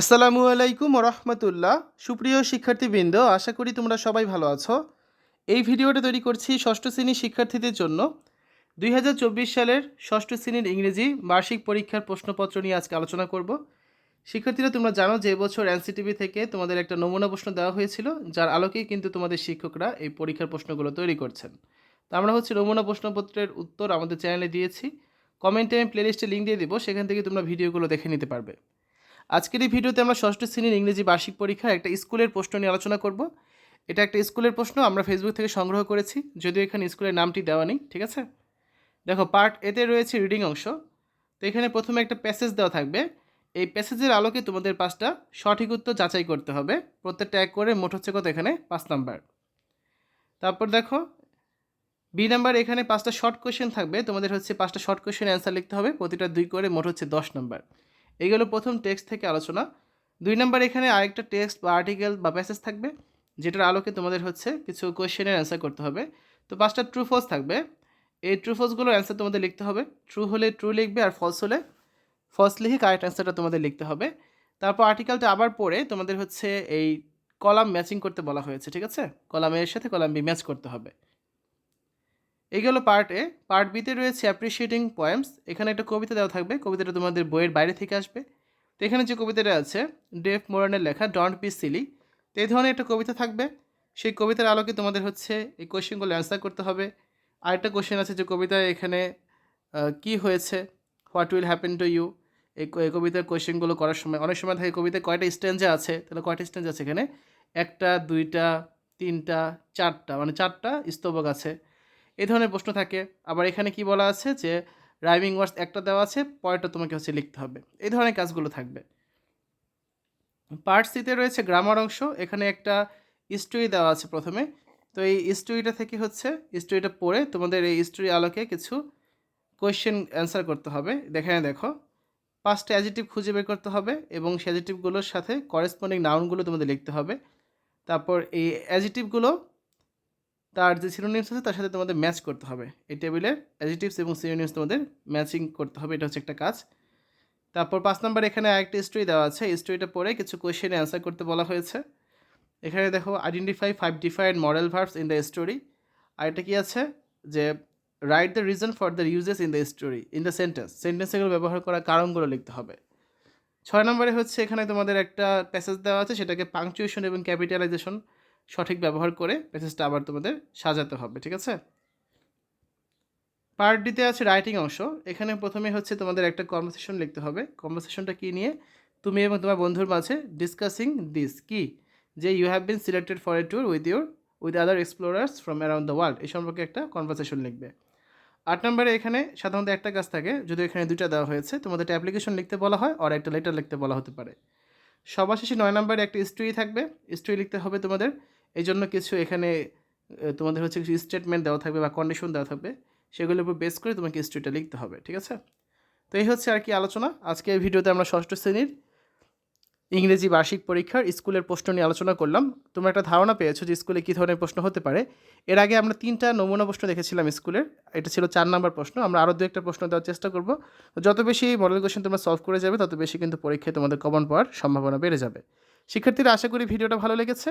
আসসালামু আলাইকুম রহমতুল্লাহ সুপ্রিয় শিক্ষার্থীবৃন্দ, আশা করি তোমরা সবাই ভালো আছো। এই ভিডিওটা তৈরি করছি ষষ্ঠ শ্রেণির শিক্ষার্থীদের জন্য। দুই হাজার চব্বিশ সালের ষষ্ঠ শ্রেণির ইংরেজি বার্ষিক পরীক্ষার প্রশ্নপত্র নিয়ে আজকে আলোচনা করব। শিক্ষার্থীরা, তোমরা জানো যে এবছর এনসিটিভি থেকে তোমাদের একটা নমুনা প্রশ্ন দেওয়া হয়েছিল, যার আলোকেই কিন্তু তোমাদের শিক্ষকরা এই পরীক্ষার প্রশ্নগুলো তৈরি করছেন। তো আমরা হচ্ছে নমুনা প্রশ্নপত্রের উত্তর আমাদের চ্যানেলে দিয়েছি। কমেন্টে আমি প্লেলিস্টে লিঙ্ক দিয়ে দেবো, সেখান থেকে তোমরা ভিডিওগুলো দেখে নিতে পারবে। আজকের এই ভিডিওতে আমরা ষষ্ঠ শ্রেণির ইংরেজি বার্ষিক পরীক্ষার একটা স্কুলের প্রশ্ন নিয়ে আলোচনা করব। এটা একটা স্কুলের প্রশ্ন, আমরা ফেসবুক থেকে সংগ্রহ করেছি, যদিও এখানে স্কুলের নামটি দেওয়া নেই, ঠিক আছে? দেখো পার্ট এতে রয়েছে রিডিং অংশ। তো এখানে প্রথমে একটা প্যাসেজ দেওয়া থাকবে। এই প্যাসেজের আলোকে তোমাদের পাঁচটা সঠিক উত্তর যাচাই করতে হবে। প্রত্যেকটা এক করে মোট হচ্ছে কত এখানে? পাঁচ নাম্বার। তারপর দেখো বি নাম্বার এখানে পাঁচটা শর্ট কোয়েশ্চেন থাকবে। তোমাদের হচ্ছে পাঁচটা শর্ট কোয়েশ্চেন অ্যান্সার লিখতে হবে। প্রতিটা দুই করে মোট হচ্ছে দশ নাম্বার। এগুলো প্রথম টেক্সট থেকে আলোচনা। দুই নাম্বার, এখানে আরেকটা টেক্সট বা আর্টিকেল বা প্যাসেজ থাকবে, যেটার আলোকে তোমাদের হচ্ছে কিছু কোয়েশ্চেনের অ্যান্সার করতে হবে। তো পাঁচটা ট্রু ফলস থাকবে। এই ট্রু ফলসগুলোর অ্যান্সার তোমাদের লিখতে হবে। ট্রু হলে ট্রু লিখবে আর ফলস হলে ফলস লিখে কারেক্ট অ্যান্সারটা তোমাদের লিখতে হবে। তারপর আর্টিকেলটা আবার পড়ে তোমাদের হচ্ছে এই কলাম ম্যাচিং করতে বলা হয়েছে, ঠিক আছে? কলাম এর সাথে কলাম বি ম্যাচ করতে হবে। এই গেল পার্ট এ পার্ট বিতে রয়েছে অ্যাপ্রিসিয়েটিং পয়েমস এখানে একটা কবিতা দেওয়া থাকবে। কবিতাটা তোমাদের বইয়ের বাইরে থেকে আসবে। তো এখানে যে কবিতাটা আছে ডেভ মোরানের লেখা ডন্ট বি সিলি তো এই ধরনের একটা কবিতা থাকবে। সেই কবিতার আলোকে তোমাদের হচ্ছে এই কোয়েশ্চেনগুলো অ্যান্সার করতে হবে। আরেকটা কোয়েশ্চেন আছে যে কবিতায় এখানে কি হয়েছে? What will happen to you এই এই কবিতার কোয়েশ্চেনগুলো করার সময়, অনেক সময় থাকে কবিতায় কয়টা স্ট্যান্ডে আছে, তাহলে কয়টা স্ট্যান্ড আছে এখানে? একটা, দুইটা, তিনটা, চারটা মানে চারটা স্তবক আছে। এই ধরনের প্রশ্ন থাকে। আবার এখানে কি বলা আছে যে রাইমিং ওয়ার্ডস একটা দেওয়া আছে, পরেরটা তোমাকে হচ্ছে লিখতে হবে। এই ধরনের কাজগুলো থাকবে। পার্ট সিতে রয়েছে গ্রামার অংশ। এখানে একটা স্টোরি দেওয়া আছে প্রথমে। তো এই স্টোরিটা থেকে হচ্ছে স্টোরিটা পড়ে তোমাদের এই স্টোরি আলোকে কিছু কোয়েশ্চেন অ্যান্সার করতে হবে। দেখানে দেখো। পাঁচটা অ্যাজিটিভ খুঁজে বের করতে হবে এবং সেই অ্যাজিটিভগুলোর সাথে করেসপন্ডিং নাউনগুলো তোমাদের লিখতে হবে। তারপর এই অ্যাজিটিভগুলো তার যে সিনোনিমস আছে, তার সাথে তোমাদের ম্যাচ করতে হবে। এই টেবিলের অ্যাজিটিভস এবং সিনোনিমস তোমাদের ম্যাচিং করতে হবে, এটা হচ্ছে একটা কাজ। তারপর পাঁচ নাম্বার, এখানে আরেকটা স্টোরি দেওয়া আছে। স্টোরিটা পড়ে কিছু কোয়েশ্চেন অ্যান্সার করতে বলা হয়েছে। এখানে দেখো identify five different modal verbs in the story আর এটা কি আছে? যে write the reason for the uses in the story in the sentence সেন্টেন্সেগুলো ব্যবহার করার কারণগুলো লিখতে হবে। ছয় নম্বরে হচ্ছে, এখানে তোমাদের একটা প্যাসেজ দেওয়া আছে, সেটাকে পাংচুয়েশন এবং ক্যাপিটালাইজেশন সঠিক ব্যবহার করে প্যাসেজটা আবার তোমাদের সাজাতে হবে, ঠিক আছে? পার্ট ডিতে আছে রাইটিং অংশ। এখানে প্রথমে হচ্ছে তোমাদের একটা কনভারসেশন লিখতে হবে। কনভারসেশনটা কী নিয়ে? তুমি এবং তোমার বন্ধুর মাঝে ডিসকাসিং দিস কি? যে you have been selected for a tour with your with other explorers from around the world এই সম্পর্কে একটা কনভারসেশন লিখবে। আট নম্বরে এখানে সাধারণত একটা কাজ থাকে, যদি এখানে দুইটা দেওয়া হয়েছে, তোমাদের একটা অ্যাপ্লিকেশন লিখতে বলা হয় আর একটা লেটার লিখতে বলা হতে পারে। সবার শেষে নয় নম্বরে একটা স্টোরি থাকবে। স্টোরি লিখতে হবে তোমাদের এই জন্য কিছু এখানে তোমাদের হচ্ছে কিছু স্টেটমেন্ট দেওয়া থাকবে বা কন্ডিশন দেওয়া থাকবে, সেগুলোর উপর বেস করে তোমাকে স্টোরিটা লিখতে হবে, ঠিক আছে? তো এই হচ্ছে আর কি আলোচনা। আজকে এই ভিডিওতে আমরা ষষ্ঠ শ্রেণির ইংরেজি বার্ষিক পরীক্ষার স্কুলের প্রশ্ন নিয়ে আলোচনা করলাম। তোমরা একটা ধারণা পেয়েছ যে স্কুলে কী ধরনের প্রশ্ন হতে পারে। এর আগে আমরা তিনটা নমুনা প্রশ্ন দেখেছিলাম স্কুলের, এটা ছিল চার নম্বর প্রশ্ন, আমরা আরও দু একটা প্রশ্ন দেওয়ার চেষ্টা করব। যত বেশি মডেল কোশ্চেন তোমরা সলভ করে যাবে, তত বেশি কিন্তু পরীক্ষায় তোমাদের কমন পাওয়ার সম্ভাবনা বেড়ে যাবে। শিক্ষার্থীরা, আশা করি ভিডিওটা ভালো লেগেছে।